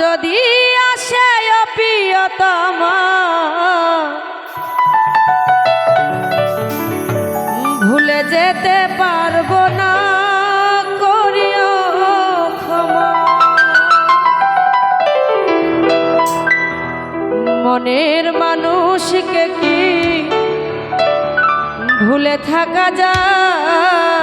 যদি আসে প্রিয়তম। ভুলে যেতে পারব না করিও মনের মানুষকে কি ভুলে থাকা যায়?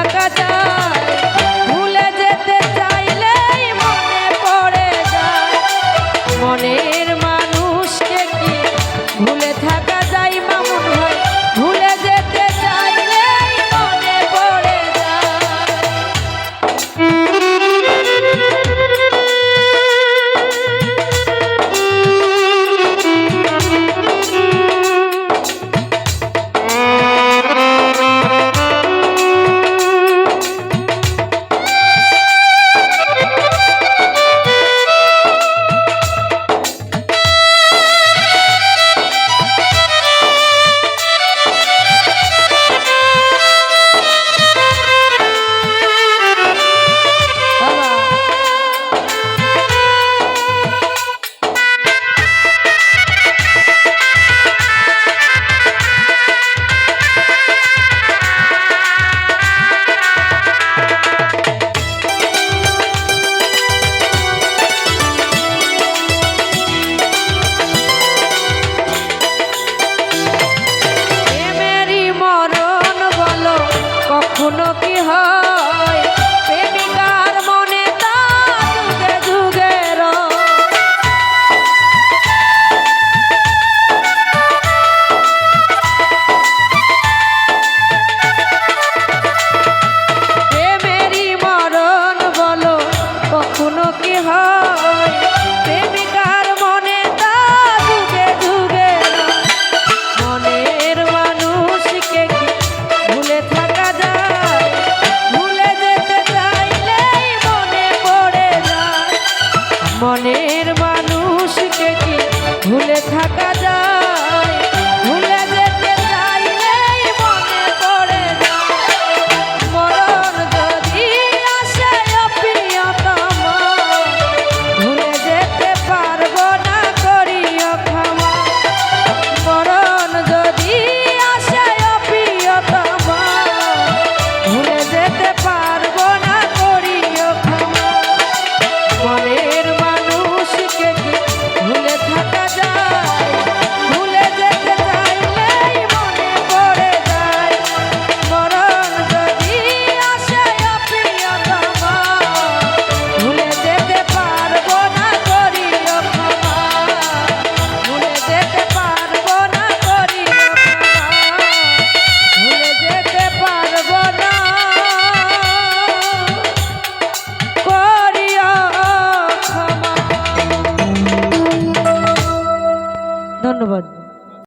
থাকা যায়।